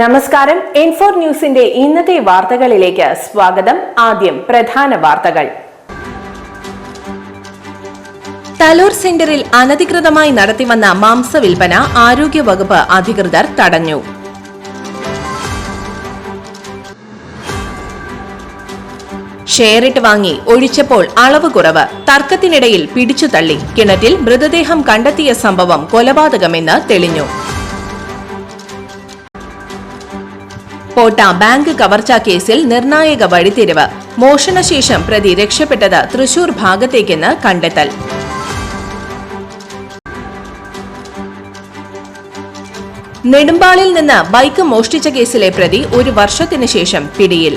നമസ്കാരം. ഇൻഫോർ ന്യൂസിന്റെ ഇന്നത്തെ വാർത്തകളിലേക്ക് സ്വാഗതം. ആദ്യം പ്രധാന വാർത്തകൾ. തലൂർ സെന്ററിൽ അനധികൃതമായി നടത്തിവന്ന മാംസ വിൽപ്പന ആരോഗ്യവകുപ്പ് അധികൃതർ തടഞ്ഞു. ഷെയറിട്ട് വാങ്ങി ഒഴിച്ചപ്പോൾ അളവ് കുറവ്. തർക്കത്തിനിടയിൽ പിടിച്ചു തള്ളി കിണറ്റിൽ മൃതദേഹം കണ്ടെത്തിയ സംഭവം കൊലപാതകമെന്ന് തെളിഞ്ഞു. പോട്ട ബാങ്ക് കവർച്ചാ കേസിൽ നിർണായക വഴിത്തിരിവ്. മോഷണശേഷം പ്രതി രക്ഷപ്പെട്ടത് തൃശൂർ ഭാഗത്തേക്കെന്ന് കണ്ടെത്തൽ. നെടുമ്പാളിൽ നിന്ന് ബൈക്ക് മോഷ്ടിച്ച കേസിലെ പ്രതി ഒരു വർഷത്തിനു ശേഷം പിടിയിൽ.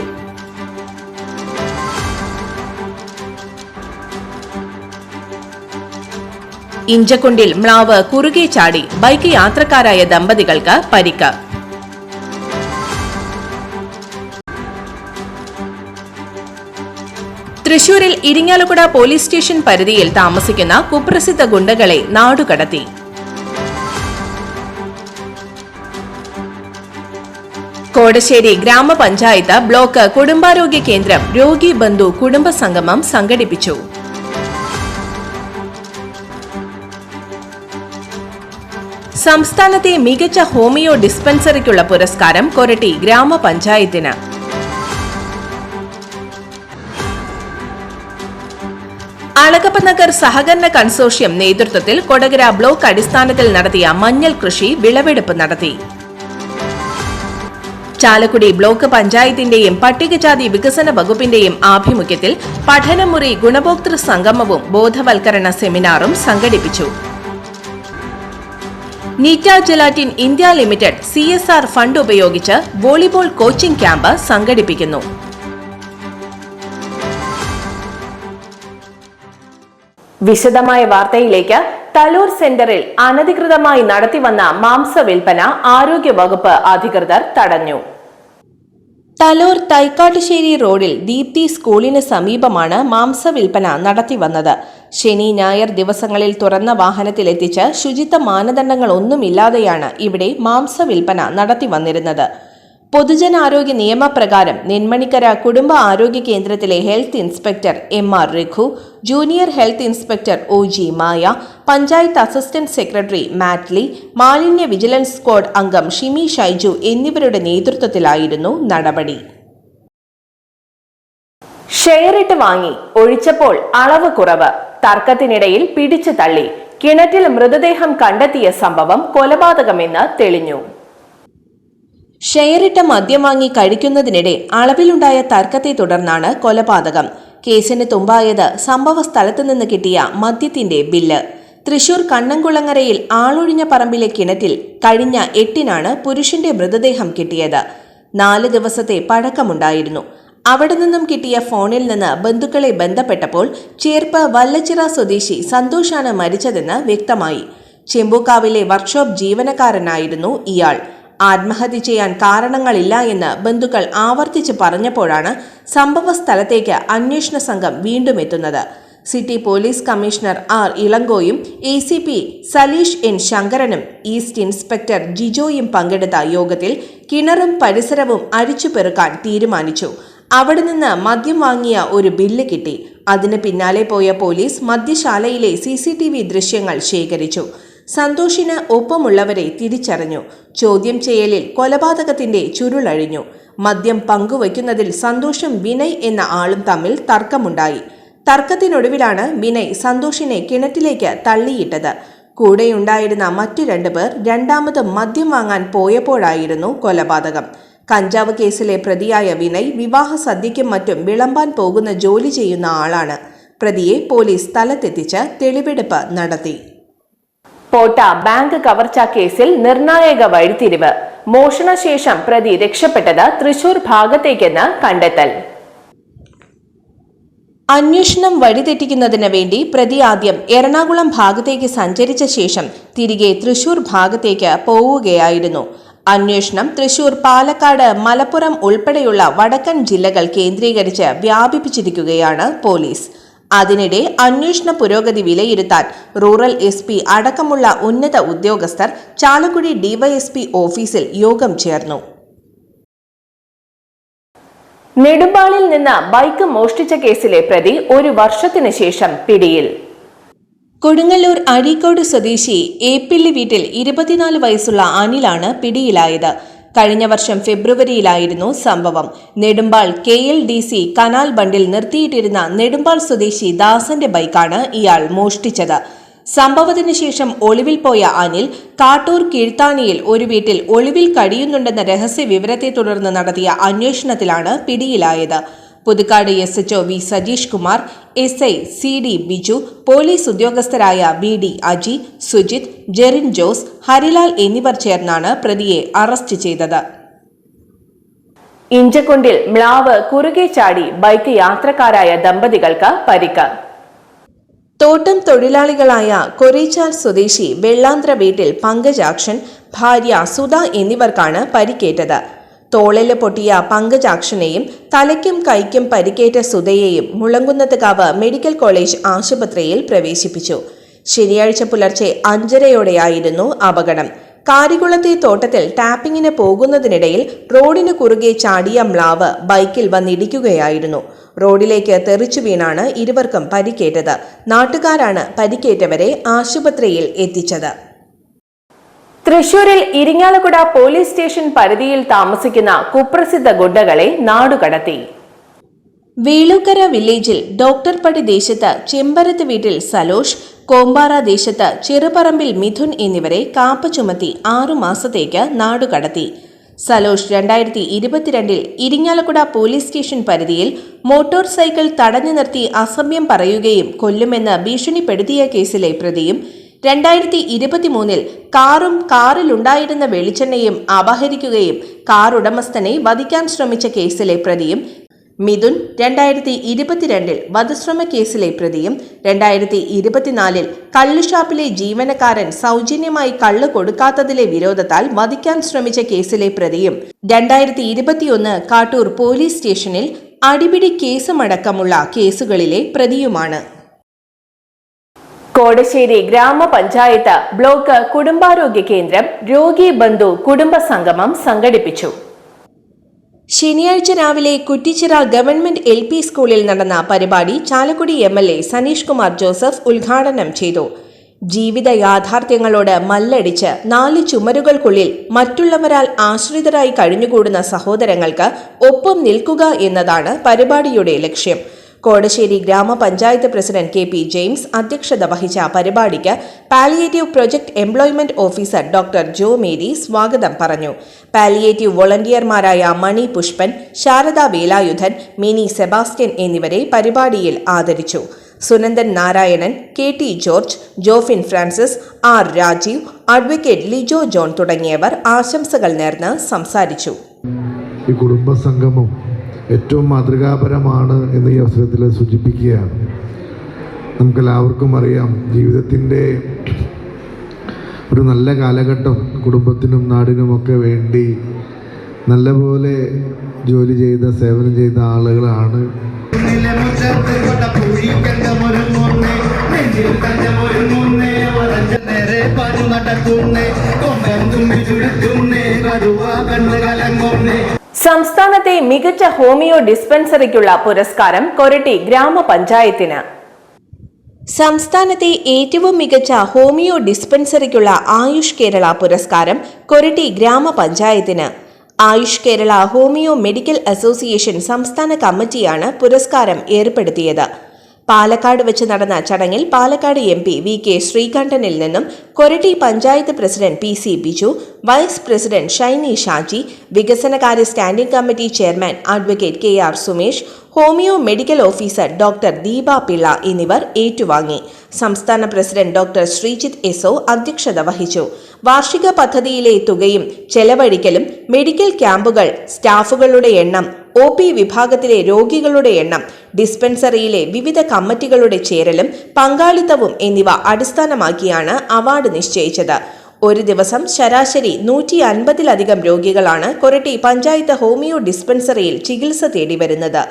ഇഞ്ചക്കുണ്ടിൽ മ്ലാവ് കുറുകെ ചാടി ബൈക്ക് യാത്രക്കാരായ ദമ്പതികൾക്ക് പരിക്ക്. തൃശൂരിൽ ഇരിങ്ങാലക്കുട പോലീസ് സ്റ്റേഷൻ പരിധിയിൽ താമസിക്കുന്ന കുപ്രസിദ്ധ ഗുണ്ടകളെ നാടുകടത്തി. കോടശ്ശേരി ഗ്രാമപഞ്ചായത്ത് ബ്ലോക്ക് കുടുംബാരോഗ്യ കേന്ദ്രം രോഗി ബന്ധു കുടുംബ സംഗമം സംഘടിപ്പിച്ചു. സംസ്ഥാനത്തെ മികച്ച ഹോമിയോ ഡിസ്പെൻസറിക്കുള്ള പുരസ്കാരം കൊരട്ടി ഗ്രാമപഞ്ചായത്തിന്. അളകപ്പ നഗർ സഹകരണ കൺസോർഷ്യം നേതൃത്വത്തിൽ കൊടകര ബ്ലോക്ക് അടിസ്ഥാനത്തിൽ നടത്തിയ മഞ്ഞൾ കൃഷി വിളവെടുപ്പ് നടത്തി. ചാലക്കുടി ബ്ലോക്ക് പഞ്ചായത്തിന്റെയും പട്ടികജാതി വികസന വകുപ്പിന്റെയും ആഭിമുഖ്യത്തിൽ പഠനമുറി ഗുണഭോക്തൃ സംഗമവും ബോധവൽക്കരണ സെമിനാറും സംഘടിപ്പിച്ചു. Nitta gelatin India limited C fund ഉപയോഗിച്ച് വോളിബോൾ കോച്ചിംഗ് ക്യാമ്പ് സംഘടിപ്പിക്കുന്നു. വിശദമായ വാർത്തയിലേക്ക് തലൂർ സെന്ററിൽ അനധികൃതമായി നടത്തിവന്ന മാംസ വിൽപ്പന ആരോഗ്യവകുപ്പ് അധികൃതർ തടഞ്ഞു. തലൂർ തൈക്കാട്ടുശ്ശേരി റോഡിൽ ദീപ്തി സ്കൂളിന് സമീപമാണ് മാംസ വിൽപ്പന നടത്തിവന്നത് ശനി ഞായർ ദിവസങ്ങളിൽ തുറന്ന വാഹനത്തിലെത്തിച്ച് ശുചിത്വ മാനദണ്ഡങ്ങളൊന്നുമില്ലാതെയാണ് ഇവിടെ മാംസ വിൽപ്പന നടത്തിവന്നിരുന്നത് പൊതുജനാരോഗ്യ നിയമപ്രകാരം നെന്മണിക്കര കുടുംബ ആരോഗ്യ കേന്ദ്രത്തിലെ health inspector M R Raghu junior health inspector O G Maya panchayat assistant secretary Mattoli മാലിന്യ വിജിലൻസ് സ്ക്വാഡ് അംഗം ഷിമി ഷൈജു എന്നിവരുടെ നേതൃത്വത്തിലായിരുന്നു നടപടി. ഷെയറിട്ട് വാങ്ങി ഒഴിച്ചപ്പോൾ അളവ് കുറവ് തർക്കത്തിനിടയിൽ പിടിച്ചു തള്ളി കിണറ്റിൽ മൃതദേഹം കണ്ടെത്തിയ സംഭവം കൊലപാതകമെന്ന് തെളിഞ്ഞു. ഷെയറിട്ട മദ്യം വാങ്ങി കഴിക്കുന്നതിനിടെ അളവിലുണ്ടായ തർക്കത്തെ തുടർന്നാണ് കൊലപാതകം. കേസിന് തുമ്പായത് സംഭവ സ്ഥലത്തു നിന്ന് കിട്ടിയ മദ്യത്തിന്റെ ബില്ല്. തൃശൂർ കണ്ണംകുളങ്ങരയിൽ ആളൊഴിഞ്ഞ പറമ്പിലെ കിണറ്റിൽ കഴിഞ്ഞ എട്ടിനാണ് പുരുഷന്റെ മൃതദേഹം കിട്ടിയത്. നാല് ദിവസത്തെ പഴക്കമുണ്ടായിരുന്നു. അവിടെ നിന്നും കിട്ടിയ ഫോണിൽ നിന്ന് ബന്ധുക്കളെ ബന്ധപ്പെട്ടപ്പോൾ ചേർപ്പ് വല്ലച്ചിറ സ്വദേശി സന്തോഷാണ് മരിച്ചതെന്ന് വ്യക്തമായി. ചെമ്പൂക്കാവിലെ വർക്ക്ഷോപ്പ് ജീവനക്കാരനായിരുന്നു ഇയാൾ. ആത്മഹത്യ ചെയ്യാൻ കാരണങ്ങളില്ല എന്ന് ബന്ധുക്കൾ ആവർത്തിച്ച് പറഞ്ഞപ്പോഴാണ് സംഭവ സ്ഥലത്തേക്ക് അന്വേഷണ സംഘം വീണ്ടും എത്തുന്നത്. City police commissioner R ഇളങ്കോയും A C P Saleesh N ശങ്കരനും east inspector ജിജോയും പങ്കെടുത്ത യോഗത്തിൽ കിണറും പരിസരവും അരിച്ചുപെറുക്കാൻ തീരുമാനിച്ചു. അവിടെ നിന്ന് മദ്യം വാങ്ങിയ ഒരു ബില്ല് കിട്ടി. അതിന് പിന്നാലെ പോയ പോലീസ് മദ്യശാലയിലെ സി ദൃശ്യങ്ങൾ ശേഖരിച്ചു. സന്തോഷിന് ഒപ്പമുള്ളവരെ തിരിച്ചറിഞ്ഞു. ചോദ്യം ചെയ്യലിൽ കൊലപാതകത്തിന്റെ ചുരുളഴിഞ്ഞു. മദ്യം പങ്കുവയ്ക്കുന്നതിൽ സന്തോഷും വിനയ് എന്ന ആളും തമ്മിൽ തർക്കമുണ്ടായി. തർക്കത്തിനൊടുവിലാണ് വിനയ് സന്തോഷിനെ കിണറ്റിലേക്ക് തള്ളിയിട്ടത്. കൂടെയുണ്ടായിരുന്ന മറ്റു രണ്ടുപേർ രണ്ടാമത് മദ്യം വാങ്ങാൻ പോയപ്പോഴായിരുന്നു കൊലപാതകം. കഞ്ചാവ് കേസിലെ പ്രതിയായ വിനയ് വിവാഹ സദ്യയ്ക്കും മറ്റും വിളമ്പാൻ പോകുന്ന ജോലി ചെയ്യുന്ന ആളാണ്. പ്രതിയെ പോലീസ് സ്ഥലത്തെത്തിച്ച് തെളിവെടുപ്പ് നടത്തി. പോട്ട ബാങ്ക് കവർച്ചാ കേസിൽ നിർണായക വഴിത്തിരിവ്. മോഷണശേഷം പ്രതി രക്ഷപ്പെട്ടത് തൃശൂർ ഭാഗത്തേക്കെന്ന് കണ്ടെത്തൽ. അന്വേഷണം വഴിതെറ്റിക്കുന്നതിന് വേണ്ടി പ്രതി ആദ്യം എറണാകുളം ഭാഗത്തേക്ക് സഞ്ചരിച്ച ശേഷം തിരികെ തൃശൂർ ഭാഗത്തേക്ക് പോവുകയായിരുന്നു. അന്വേഷണം തൃശൂർ പാലക്കാട് മലപ്പുറം ഉൾപ്പെടെയുള്ള വടക്കൻ ജില്ലകൾ കേന്ദ്രീകരിച്ച് വ്യാപിപ്പിച്ചിരിക്കുകയാണ് പോലീസ്. അതിനിടെ അന്വേഷണ പുരോഗതി വിലയിരുത്താൻ റൂറൽ എസ് പി അടക്കമുള്ള ഉന്നത ഉദ്യോഗസ്ഥർ ചാലക്കുടി ഡിവൈഎസ്പി ഓഫീസിൽ യോഗം ചേർന്നു. നെടുമ്പാളിൽ നിന്ന് ബൈക്ക് മോഷ്ടിച്ച കേസിലെ പ്രതി ഒരു വർഷത്തിന് ശേഷം പിടിയിൽ. കൊടുങ്ങല്ലൂർ അഴീക്കോട് സ്വദേശി ഏപ്പിള്ളി വീട്ടിൽ ഇരുപത്തിനാല് വയസ്സുള്ള അനിലാണ് പിടിയിലായത്. കഴിഞ്ഞ വർഷം ഫെബ്രുവരിയിലായിരുന്നു സംഭവം. Nedumbal K L D C canal ബണ്ടിൽ നിർത്തിയിട്ടിരുന്ന നെടുമ്പാൾ സ്വദേശി ദാസന്റെ ബൈക്കാണ് ഇയാൾ മോഷ്ടിച്ചത്. സംഭവത്തിന് ശേഷം ഒളിവിൽ പോയ അനിൽ കാട്ടൂർ കീഴ്ത്താണിയിൽ ഒരു വീട്ടിൽ ഒളിവിൽ കഴിയുന്നുണ്ടെന്ന രഹസ്യ വിവരത്തെ തുടർന്ന് നടത്തിയ അന്വേഷണത്തിലാണ് പിടിയിലായത്. Puthukkad S H O V Sajeesh Kumar S I C D Biju police ഉദ്യോഗസ്ഥരായ V D Aji Sujith Jerin Jose Harilal എന്നിവർ ചേർന്നാണ് പ്രതിയെ അറസ്റ്റ് ചെയ്തത്. ഇഞ്ചക്കൊണ്ടിൽ മ്ലാവ് കുറുകെ ചാടി ബൈക്ക് യാത്രക്കാരായ ദമ്പതികൾക്ക് പരിക്ക്. തോട്ടം തൊഴിലാളികളായ കൊറേച്ചാൽ സ്വദേശി വെള്ളാന്ത്ര വീട്ടിൽ പങ്കജാക്ഷൻ ഭാര്യ സുധ എന്നിവർക്കാണ് പരിക്കേറ്റത്. തോളിൽ പൊട്ടിയ പങ്കജാക്ഷനെയും തലയ്ക്കും കൈക്കും പരിക്കേറ്റ സുധയെയും മുളങ്കുന്നത്തുകാവ് മെഡിക്കൽ കോളേജ് ആശുപത്രിയിൽ പ്രവേശിപ്പിച്ചു. ശനിയാഴ്ച പുലർച്ചെ അഞ്ചരയോടെയായിരുന്നു അപകടം. കാരികുളത്തെ തോട്ടത്തിൽ ടാപ്പിങ്ങിന് പോകുന്നതിനിടയിൽ റോഡിന് കുറുകെ ചാടിയ മ്ലാവ് ബൈക്കിൽ വന്നിടിക്കുകയായിരുന്നു. റോഡിലേക്ക് തെറിച്ചു വീണാണ് ഇരുവർക്കും പരിക്കേറ്റത്. നാട്ടുകാരാണ് പരിക്കേറ്റവരെ ആശുപത്രിയിൽ എത്തിച്ചത്. തൃശൂരിൽ ഇരിങ്ങാലക്കുട പോലീസ് സ്റ്റേഷൻ പരിധിയിൽ താമസിക്കുന്ന കുപ്രസിദ്ധ ഗുണ്ടകളെ നാടുകടത്തി. വേളൂക്കര വില്ലേജിൽ ഡോക്ടർ പടി ദേശത്ത് ചെമ്പരത്ത് വീട്ടിൽ സലോഷ് കോമ്പാറ ദേശത്ത് ചെറുപറമ്പിൽ മിഥുൻ എന്നിവരെ കാപ്പ ചുമത്തി ആറുമാസത്തേക്ക് നാടുകടത്തി. സലോഷ് രണ്ടായിരത്തി ഇരുപത്തിരണ്ടിൽ ഇരിങ്ങാലക്കുട പോലീസ് സ്റ്റേഷൻ പരിധിയിൽ മോട്ടോർ സൈക്കിൾ തടഞ്ഞു നിർത്തി അസഭ്യം പറയുകയും കൊല്ലുമെന്ന് ഭീഷണിപ്പെടുത്തിയ കേസിലെ പ്രതിയും രണ്ടായിരത്തി ഇരുപത്തിമൂന്നിൽ കാറും കാറിലുണ്ടായിരുന്ന വെളിച്ചെണ്ണയും അപഹരിക്കുകയും കാർ ഉടമസ്ഥനെ വധിക്കാൻ ശ്രമിച്ച കേസിലെ പ്രതിയും മിഥുൻ രണ്ടായിരത്തി ഇരുപത്തിരണ്ടിൽ വധശ്രമ കേസിലെ പ്രതിയും രണ്ടായിരത്തി ഇരുപത്തിനാലിൽ കള്ളുഷാപ്പിലെ ജീവനക്കാരൻ സൗജന്യമായി കള്ള് കൊടുക്കാത്തതിലെ വിരോധത്താൽ വധിക്കാൻ ശ്രമിച്ച കേസിലെ പ്രതിയും രണ്ടായിരത്തി ഇരുപത്തിയൊന്ന് കാട്ടൂർ പോലീസ് സ്റ്റേഷനിൽ അടിപിടി കേസുമടക്കമുള്ള കേസുകളിലെ പ്രതിയുമാണ്. കോടശ്ശേരി ഗ്രാമപഞ്ചായത്ത് ബ്ലോക്ക് കുടുംബാരോഗ്യ കേന്ദ്രം രോഗി ബന്ധു കുടുംബ സംഗമം സംഘടിപ്പിച്ചു. ശനിയാഴ്ച രാവിലെ കുറ്റിച്ചിറ ഗവൺമെന്റ് എൽ പി സ്കൂളിൽ നടന്ന പരിപാടി Chalakudy M L A Saneesh Kumar Joseph ഉദ്ഘാടനം ചെയ്തു. ജീവിത യാഥാർത്ഥ്യങ്ങളോട് മല്ലടിച്ച് നാല് ചുമരുകൾക്കുള്ളിൽ മറ്റുള്ളവരാൽ ആശ്രിതരായി കഴിഞ്ഞുകൂടുന്ന സഹോദരങ്ങൾക്ക് ഒപ്പം നിൽക്കുക എന്നതാണ് പരിപാടിയുടെ ലക്ഷ്യം. കോടശ്ശേരി ഗ്രാമപഞ്ചായത്ത് പ്രസിഡന്റ് കെ പി ജെയിംസ് അധ്യക്ഷത വഹിച്ച പരിപാടിക്ക് palliative project employment officer doctor Jo Mary സ്വാഗതം പറഞ്ഞു. പാലിയേറ്റീവ് വോളണ്ടിയർമാരായ മണി പുഷ്പൻ ശാരദ വേലായുധൻ മിനി സെബാസ്റ്റ്യൻ എന്നിവരെ പരിപാടിയിൽ ആദരിച്ചു. Sunandan Narayanan K T George Jofin Francis R Rajeev advocate Lijo John തുടങ്ങിയവർ ആശംസകൾ നേർന്ന് സംസാരിച്ചു. ഈ കുടുംബ സംഗമം ഏറ്റവും മാതൃകാപരമാണ് എന്ന് ഈ അവസരത്തിൽ സൂചിപ്പിക്കുകയാണ്. നമുക്കെല്ലാവർക്കും അറിയാം ജീവിതത്തിന്റെ ഒരു നല്ല കാലഘട്ടം കുടുംബത്തിനും നാടിനുമൊക്കെ വേണ്ടി നല്ലപോലെ ജോലി ചെയ്ത സേവനം ചെയ്ത ആളുകളാണ്. നടക്കുന്നേ കൊമ്പം തുമ്പി ചുരുക്കുന്നേ കണ്ണ് കലങ്ങുന്നേ സംസ്ഥാനത്തെ മികച്ച ഹോമിയോ ഡിസ്പെൻസറിക്കുള്ള പുരസ്കാരം കൊരട്ടി ഗ്രാമപഞ്ചായത്തിന്. സംസ്ഥാനത്തെ ഏറ്റവും മികച്ച ഹോമിയോ ഡിസ്പെൻസറിക്കുള്ള ആയുഷ് കേരള പുരസ്കാരം Koratty ഗ്രാമപഞ്ചായത്തിന്. Ayush Kerala homoeo medical association സംസ്ഥാന കമ്മിറ്റിയാണ് പുരസ്കാരം ഏർപ്പെടുത്തിയത്. പാലക്കാട് വെച്ച് നടന്ന ചടങ്ങിൽ Palakkad M P V K ശ്രീകണ്ഠനിൽ നിന്നും Koratty panchayat president P C Biju vice president Shiny Shaji വികസനകാര്യ standing committee chairman advocate K R Sumesh homoeo medical officer doctor Deepa Pillai എന്നിവർ ഏറ്റുവാങ്ങി. സംസ്ഥാന പ്രസിഡന്റ് ഡോക്ടർ ശ്രീജിത്ത് എസോ അധ്യക്ഷത വഹിച്ചു. വാർഷിക പദ്ധതിയിലെ തുകയും ചെലവഴിക്കലും മെഡിക്കൽ ക്യാമ്പുകൾ സ്റ്റാഫുകളുടെ എണ്ണം ഒ വിഭാഗത്തിലെ രോഗികളുടെ എണ്ണം ഡിസ്പെൻസറിയിലെ വിവിധ കമ്മിറ്റികളുടെ ചേരലും പങ്കാളിത്തവും എന്നിവ അടിസ്ഥാനമാക്കിയാണ് അവാർഡ് നിശ്ചയിച്ചത്. ഒരു ദിവസം ശരാശരി നൂറ്റി അൻപതിലധികം രോഗികളാണ് കൊരട്ടി പഞ്ചായത്ത് ഹോമിയോ ഡിസ്പെൻസറിയിൽ ചികിത്സ തേടി വരുന്നത്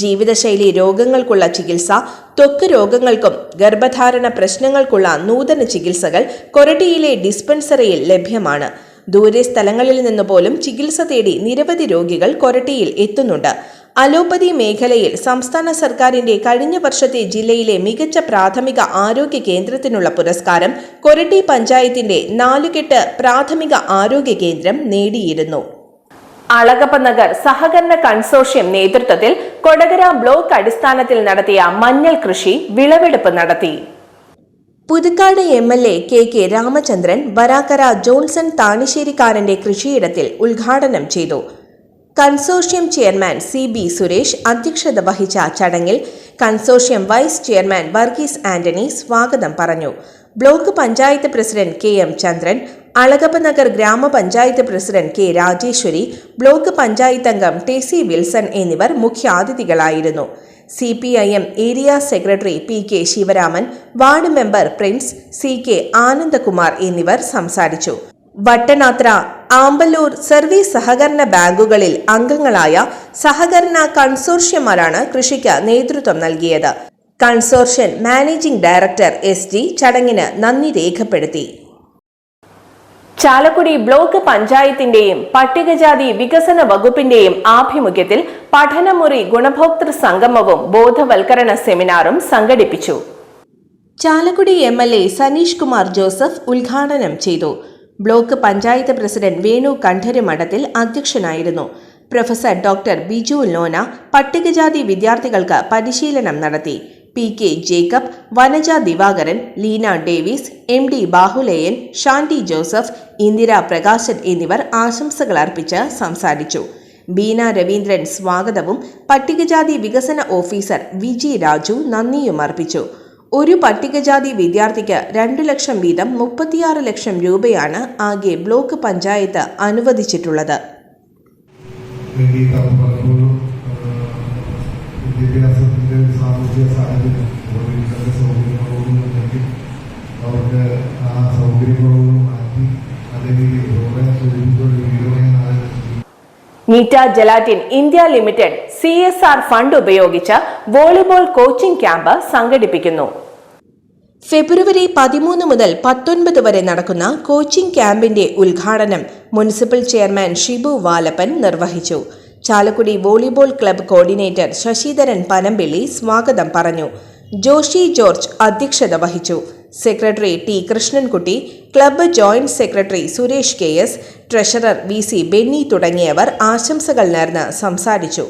ജീവിതശൈലി രോഗങ്ങൾക്കുള്ള ചികിത്സ ത്വക്ക് രോഗങ്ങൾക്കും ഗർഭധാരണ പ്രശ്നങ്ങൾക്കുള്ള നൂതന ചികിത്സകൾ കൊരട്ടിയിലെ ഡിസ്പെൻസറിയിൽ ലഭ്യമാണ്. ദൂരെ സ്ഥലങ്ങളിൽ നിന്ന് പോലും ചികിത്സ തേടി നിരവധി രോഗികൾ കൊരട്ടിയിൽ എത്തുന്നുണ്ട്. അലോപ്പതി മേഖലയിൽ സംസ്ഥാന സർക്കാരിന്റെ കഴിഞ്ഞ വർഷത്തെ ജില്ലയിലെ മികച്ച പ്രാഥമിക ആരോഗ്യ കേന്ദ്രത്തിനുള്ള പുരസ്കാരം കൊരട്ടി പഞ്ചായത്തിന്റെ നാലുകെട്ട് പ്രാഥമിക ആരോഗ്യ കേന്ദ്രം നേടിയിരുന്നു. അളകപ്പ നഗർ സഹകരണ കൺസോർഷ്യം നേതൃത്വത്തിൽ കൊടകര ബ്ലോക്ക് അടിസ്ഥാനത്തിൽ നടത്തിയ മഞ്ഞൾ കൃഷി വിളവെടുപ്പ് നടത്തി. Puthukkad M L A K K Ramachandran Varakkara Johnson താണിശ്ശേരിക്കാരന്റെ കൃഷിയിടത്തിൽ ഉദ്ഘാടനം ചെയ്തു. Consortium chairman C B Suresh അധ്യക്ഷത വഹിച്ച ചടങ്ങിൽ consortium vice chairman Varghese Antony സ്വാഗതം പറഞ്ഞു. Block panchayat president K M Chandran Alagappanagar ഗ്രാമപഞ്ചായത്ത് president K Rajeswari block panchayat അംഗം ടി സി വിൽസൺ എന്നിവർ മുഖ്യാതിഥികളായിരുന്നു. C P I M area secretary P K Sivaraman ward member Prince C K Anandakumar എന്നിവർ സംസാരിച്ചു. വട്ടനാത്ര Amballur service സഹകരണ ബാങ്കുകളിൽ അംഗങ്ങളായ സഹകരണ കൺസോർഷ്യന്മാരാണ് കൃഷിക്ക് നേതൃത്വം നൽകിയത്. Consortium managing director S G ചടങ്ങിന് നന്ദി രേഖപ്പെടുത്തി. ചാലക്കുടി ബ്ലോക്ക് പഞ്ചായത്തിന്റെയും പട്ടികജാതി വികസന വകുപ്പിന്റെയും ആഭിമുഖ്യത്തിൽ പഠനമുറി ഗുണഭോക്തൃ സംഗമവും ബോധവൽക്കരണ സെമിനാറും സംഘടിപ്പിച്ചു. Chalakudy M L A Saneesh Kumar Joseph ഉദ്ഘാടനം ചെയ്തു. ബ്ലോക്ക് പഞ്ചായത്ത് പ്രസിഡന്റ് വേണു കണ്ഠരുമഠത്തിൽ അധ്യക്ഷനായിരുന്നു. പ്രൊഫസർ ഡോക്ടർ ബിജു ലോന പട്ടികജാതി വിദ്യാർത്ഥികൾക്ക് പരിശീലനം നടത്തി. P K Jacob Vanaja Divakaran Leena Davis M D Bahuleyan Shanty Joseph Indira Prakashan എന്നിവർ ആശംസകൾ അർപ്പിച്ച് സംസാരിച്ചു. ബീന രവീന്ദ്രൻ സ്വാഗതവും പട്ടികജാതി വികസന ഓഫീസർ വി ജി രാജു നന്ദിയും അർപ്പിച്ചു. ഒരു പട്ടികജാതി വിദ്യാർത്ഥിക്ക് രണ്ടു ലക്ഷം വീതം മുപ്പത്തിയാറ് ലക്ഷം രൂപയാണ് ആകെ ബ്ലോക്ക് പഞ്ചായത്ത് അനുവദിച്ചിട്ടുള്ളത്. സാഹചര്യം അവർക്ക് ആ സൗകര്യങ്ങളോടും മാറ്റി അതേ രീതിയിൽ ഇവിടെ സൂചിപ്പിച്ച വീടുകളെ നാല് Nitta gelatin India limited C S R fund ഉപയോഗിച്ച് വോളിബോൾ കോച്ചിംഗ് ക്യാമ്പ് സംഘടിപ്പിക്കുന്നു. ഫെബ്രുവരി പതിമൂന്ന് മുതൽ പത്തൊൻപത് വരെ നടക്കുന്ന കോച്ചിംഗ് ക്യാമ്പിന്റെ ഉദ്ഘാടനം മുനിസിപ്പൽ ചെയർമാൻ ഷിബു വാലപ്പൻ നിർവഹിച്ചു. Chalakudy volleyball club coordinator Sasidharan Panampilly സ്വാഗതം പറഞ്ഞു. ജോഷി ജോർജ് അധ്യക്ഷത വഹിച്ചു. Secretary T Krishnankutty club joint secretary Suresh K S treasurer V C Benny തുടങ്ങിയവർ ആശംസകൾ നേർന്ന് സംസാരിച്ചു.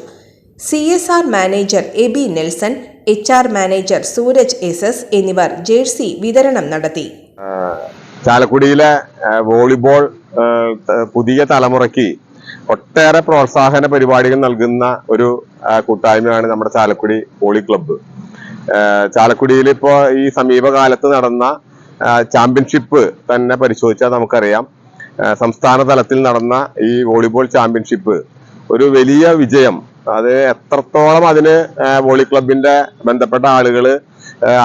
C S R manager Abi Nelson H R manager Sooraj S S എന്നിവർ jersey വിതരണം നടത്തി. ചാലക്കുടിയിലെ വോളിബോൾ പുതിയ തലമുറയ്ക്ക് ഒട്ടേറെ പ്രോത്സാഹന പരിപാടികൾ നൽകുന്ന ഒരു കൂട്ടായ്മയാണ് നമ്മുടെ ചാലക്കുടി വോളി ക്ലബ്ബ്. ചാലക്കുടിയിൽ ഇപ്പോ ഈ സമീപകാലത്ത് നടന്ന ചാമ്പ്യൻഷിപ്പ് തന്നെ പരിശോധിച്ചാൽ നമുക്കറിയാം. സംസ്ഥാന തലത്തിൽ നടന്ന ഈ വോളിബോൾ ചാമ്പ്യൻഷിപ്പ് ഒരു വലിയ വിജയം. അത് എത്രത്തോളം അതിന് വോളി ക്ലബിന്റെ ബന്ധപ്പെട്ട ആളുകൾ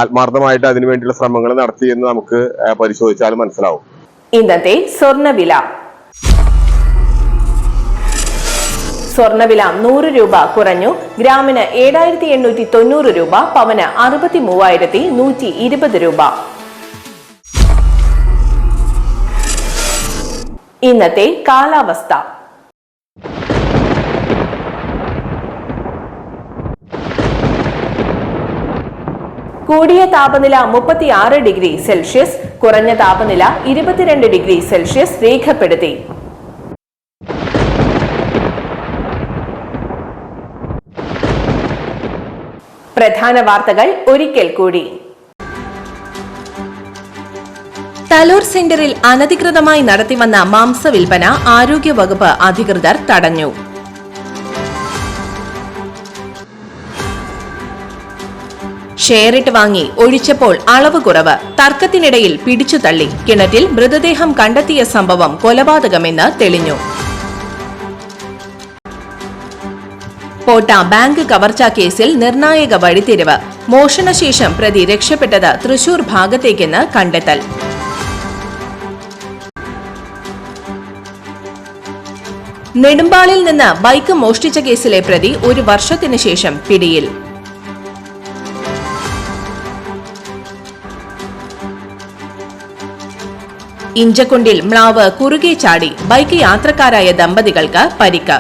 ആത്മാർത്ഥമായിട്ട് അതിനു വേണ്ടിയുള്ള ശ്രമങ്ങൾ നടത്തി എന്ന് നമുക്ക് പരിശോധിച്ചാൽ മനസ്സിലാവും. ഇന്നത്തെ സ്വർണവില. സ്വർണവില നൂറ് രൂപ കുറഞ്ഞു. ഗ്രാമിന് ഏഴായിരത്തി എണ്ണൂറ്റി തൊണ്ണൂറ് രൂപ പവന് അറുപത്തി മൂവായിരത്തി നൂറ്റി ഇരുപത് രൂപ. ഇന്നത്തെ കാലാവസ്ഥ. കൂടിയ താപനില മുപ്പത്തിയാറ് ഡിഗ്രി സെൽഷ്യസ് കുറഞ്ഞ താപനില ഇരുപത്തിരണ്ട് ഡിഗ്രി സെൽഷ്യസ് രേഖപ്പെടുത്തി. പ്രധാന വാർത്തകൾ ഒരിക്കൽ കൂടി. തലൂർ സെന്ററിൽ അനധികൃതമായി നടത്തിവന്ന മാംസ വിൽപ്പന ആരോഗ്യവകുപ്പ് അധികൃതർ തടഞ്ഞു. ഷെയറിട്ട് വാങ്ങി ഒഴിച്ചപ്പോൾ അളവ് കുറവ്. തർക്കത്തിനിടയിൽ പിടിച്ചു തള്ളി കിണറ്റിൽ മൃതദേഹം കണ്ടെത്തിയ സംഭവം കൊലപാതകമെന്ന് തെളിഞ്ഞു. പോട്ട ബാങ്ക് കവർച്ചാ കേസിൽ നിർണായക വഴിത്തിരിവ്. മോഷണശേഷം പ്രതി രക്ഷപ്പെട്ടത് തൃശൂർ ഭാഗത്തേക്കെന്ന് കണ്ടെത്തൽ. നെടുമ്പാളിൽ നിന്ന് ബൈക്ക് മോഷ്ടിച്ച കേസിലെ പ്രതി ഒരു വർഷത്തിനു ശേഷം പിടിയിൽ. ഇഞ്ചക്കൊണ്ടിൽ മ്ലാവ് കുറുകെ ചാടി ബൈക്ക് യാത്രക്കാരായ ദമ്പതികൾക്ക് പരിക്ക്.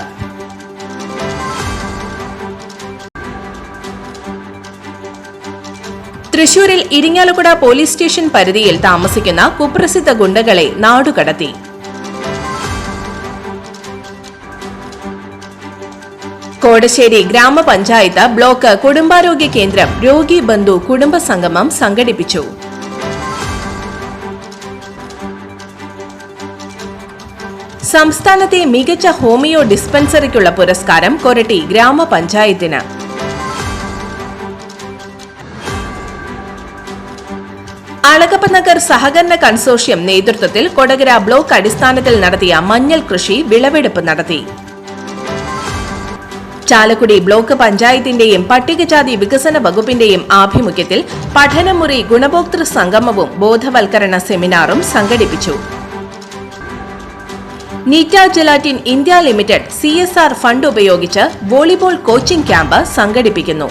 തൃശൂരിൽ ഇരിങ്ങാലക്കുട പോലീസ് സ്റ്റേഷൻ പരിധിയിൽ താമസിക്കുന്ന കുപ്രസിദ്ധ ഗുണ്ടകളെ നാടുകടത്തി. കോടശ്ശേരി ഗ്രാമപഞ്ചായത്ത് ബ്ലോക്ക് കുടുംബാരോഗ്യ കേന്ദ്രം രോഗി ബന്ധു കുടുംബ സംഗമം സംഘടിപ്പിച്ചു. സംസ്ഥാനത്തെ മികച്ച ഹോമിയോ ഡിസ്പെൻസറിക്കുള്ള പുരസ്കാരം കൊരട്ടി ഗ്രാമപഞ്ചായത്തിന്. അളകപ്പ നഗർ സഹകരണ കൺസോർഷ്യം നേതൃത്വത്തിൽ കൊടകര ബ്ലോക്ക് അടിസ്ഥാനത്തിൽ നടത്തിയ മഞ്ഞൾ കൃഷി വിളവെടുപ്പ് നടത്തി. ചാലക്കുടി ബ്ലോക്ക് പഞ്ചായത്തിന്റെയും പട്ടികജാതി വികസന വകുപ്പിന്റെയും ആഭിമുഖ്യത്തിൽ പഠനമുറി ഗുണഭോക്തൃ സംഗമവും ബോധവൽക്കരണ സെമിനാറും സംഘടിപ്പിച്ചു. Nitta gelatin India limited C fund ഉപയോഗിച്ച് വോളിബോൾ കോച്ചിംഗ് ക്യാമ്പ് സംഘടിപ്പിക്കുന്നു.